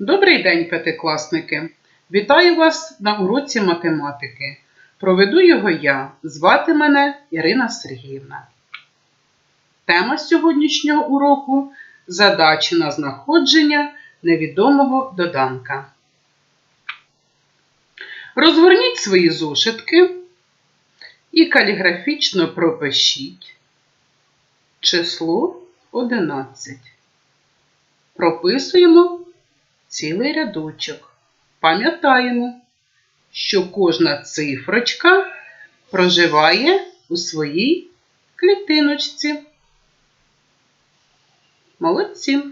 Добрий день, п'ятикласники! Вітаю вас на уроці математики. Проведу його я. Звати мене Ірина Сергіївна. Тема сьогоднішнього уроку задачі на знаходження невідомого доданка. Розгорніть свої зошитки і каліграфічно пропишіть число 11. Прописуємо цілий рядочок. Пам'ятаємо, що кожна цифрочка проживає у своїй клітиночці. Молодці.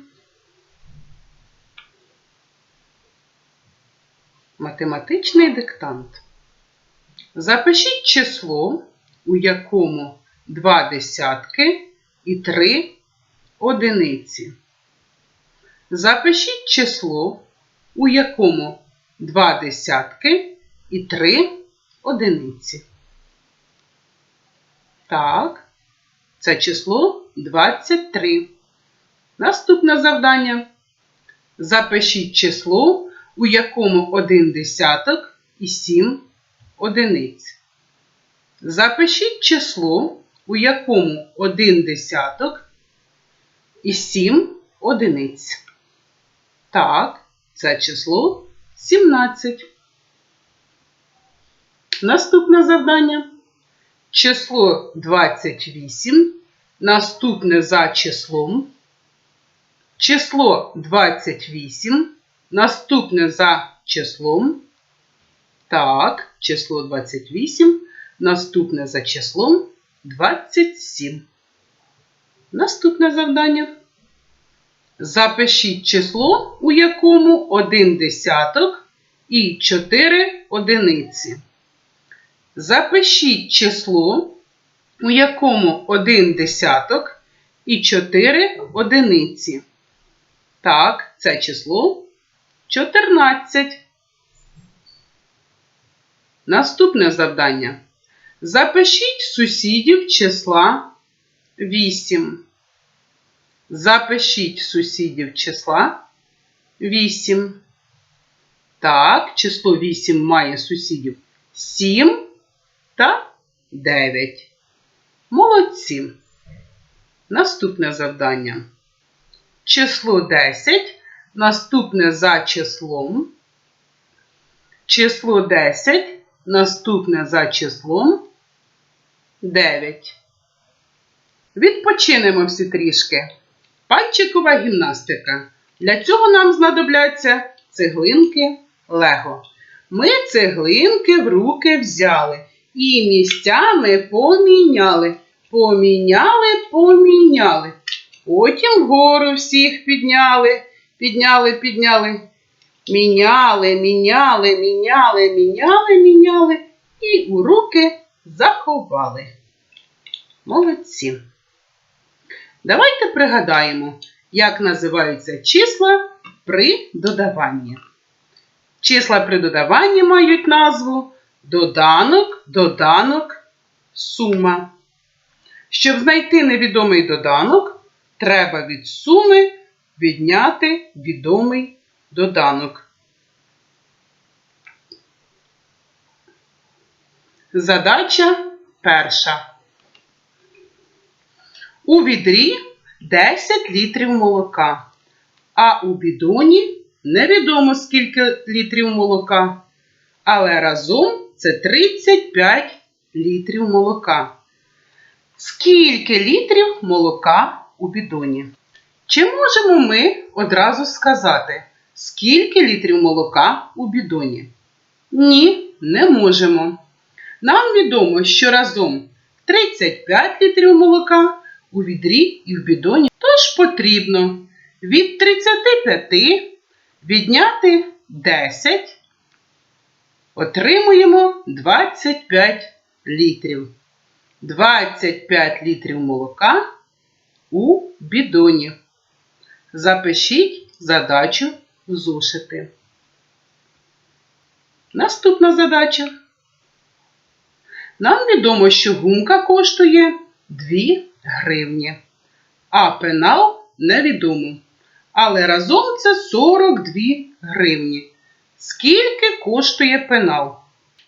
Математичний диктант. Запишіть число, у якому два десятки і три одиниці. Запишіть число, у якому два десятки і три одиниці. Так, це число 23. Наступне завдання. Запишіть число, у якому один десяток і сім одиниць. Запишіть число, у якому один десяток і сім одиниць. Так, це число 17. Наступне завдання. Число 28. Наступне за числом. Число 28. Наступне за числом. Так, число 28. Наступне за числом 27. Наступне завдання. Запишіть число, у якому один десяток і 4 одиниці. Запишіть число, у якому один десяток і 4 одиниці. Так, це число 14. Наступне завдання. Запишіть сусідів числа 8. Запишіть сусідів числа 8. Так, число 8 має сусідів 7 та 9. Молодці. Наступне завдання. Число 10. Наступне за числом. Число 10. Наступне за числом 9. Відпочинемо всі трішки. Пальчикова гімнастика. Для цього нам знадобляться цеглинки Лего. Ми цеглинки в руки взяли і місцями поміняли. Поміняли, поміняли. Потім вгору всіх підняли, підняли, підняли. Міняли, міняли, міняли, міняли, міняли і у руки заховали. Молодці. Давайте пригадаємо, як називаються числа при додаванні. Числа при додаванні мають назву доданок, доданок, сума. Щоб знайти невідомий доданок, треба від суми відняти відомий доданок. Задача перша. У відрі 10 літрів молока, а у бідоні невідомо скільки літрів молока, але разом це 35 літрів молока. Скільки літрів молока у бідоні? Чи можемо ми одразу сказати, скільки літрів молока у бідоні? Ні, не можемо. Нам відомо, що разом 35 літрів молока у відрі і в бідоні. Тож потрібно від 35 відняти 10, отримуємо 25 літрів. 25 літрів молока у бідоні. Запишіть задачу в зошити. Наступна задача. Нам відомо, що гумка коштує 2 гривні, а пенал невідомо. але разом це 42 гривні. Скільки коштує пенал?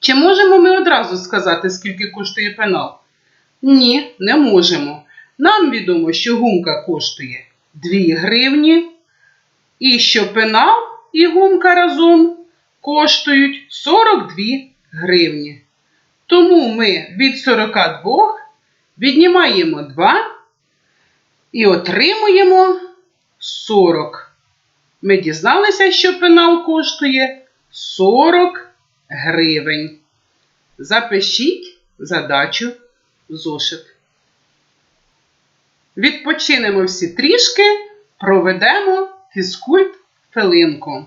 Чи можемо ми одразу сказати, скільки коштує пенал? Ні, не можемо. Нам відомо, що гумка коштує 2 гривні, і що пенал і гумка разом коштують 42 гривні. Тому ми від 42 віднімаємо 2 і отримуємо 40. Ми дізналися, що пенал коштує 40 гривень. Запишіть задачу зошит. Відпочинемо всі трішки, проведемо фізкульт хвилинку.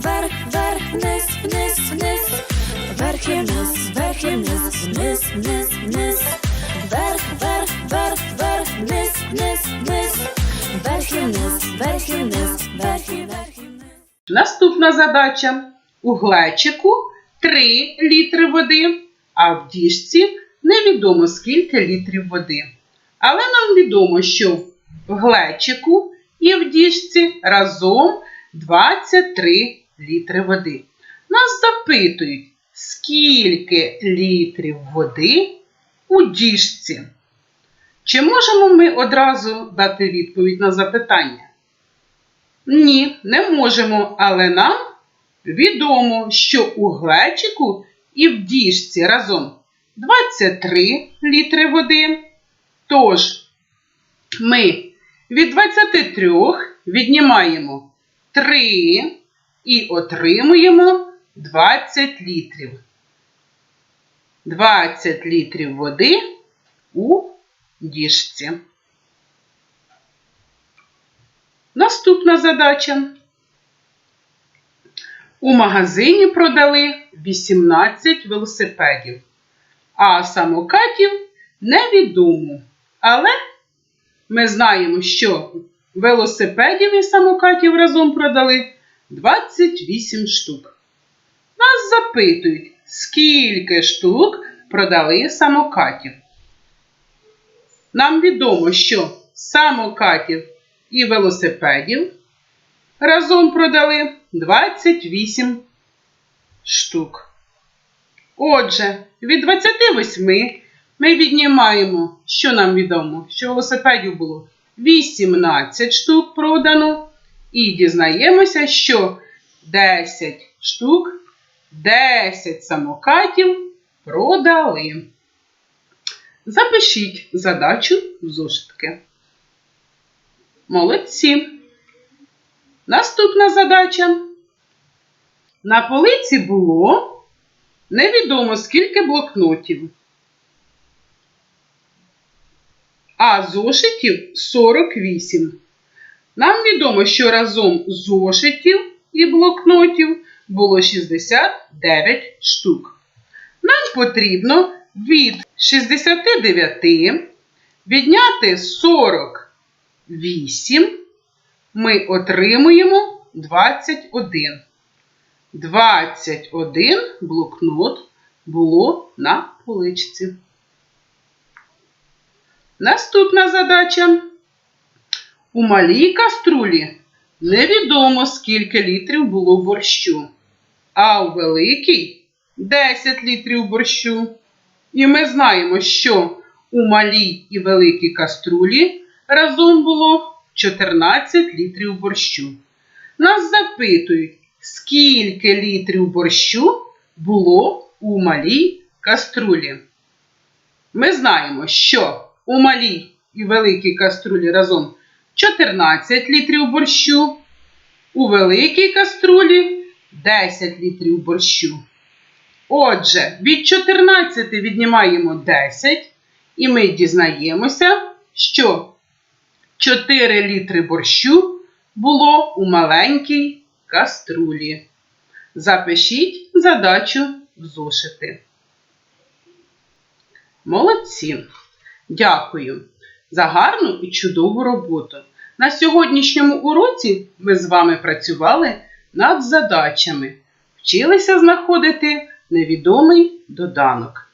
вверх, вверх, вниз, вниз, вниз, вверх і вниз, вверх і вниз, вниз, вниз, вниз, вверх, вверх, вверх, вверх, вниз, вниз, вниз, вверх і вниз, вверх і вниз, вверх і вверх і вниз. Наступна задача. У глечику 3 літри води, а в діжці невідомо скільки літрів води. Але нам відомо, що в глечику і в діжці разом 23 літри води. Нас запитують, скільки літрів води у діжці. Чи можемо ми одразу дати відповідь на запитання? Ні, не можемо, але нам відомо, що у глечику і в діжці разом 23 літри води. Тож ми від 23 віднімаємо 3 і отримуємо 20 літрів. 20 літрів води у діжці. Наступна задача. У магазині продали 18 велосипедів, а самокатів невідомо. Але ми знаємо, що велосипедів і самокатів разом продали 28 штук. Нас запитують, скільки штук продали самокатів. Нам відомо, що самокатів і велосипедів разом продали 28 штук. Отже, від 28 ми віднімаємо, що нам відомо, що велосипедів було 18 штук продано. І дізнаємося, що 10 штук, 10 самокатів продали. Запишіть задачу в зошитки. Молодці. Наступна задача. На полиці було невідомо скільки блокнотів. А зошитів 48. Нам відомо, що разом зошитів і блокнотів було 69 штук. Нам потрібно від 69 відняти 48. Ми отримуємо 21. 21 блокнот було на поличці. Наступна задача. У малій каструлі невідомо скільки літрів було борщу, а у великій 10 літрів борщу. І ми знаємо, що у малій і великій каструлі разом було 14 літрів борщу. Нас запитують, скільки літрів борщу було у малій каструлі. Ми знаємо, що у малій і великій каструлі разом 14 літрів борщу, у великій каструлі 10 літрів борщу. Отже, від 14 віднімаємо 10, і ми дізнаємося, що 4 літри борщу було у маленькій каструлі. Запишіть задачу в зошити. Молодці! Дякую за гарну і чудову роботу. На сьогоднішньому уроці ми з вами працювали над задачами, вчилися знаходити невідомий доданок.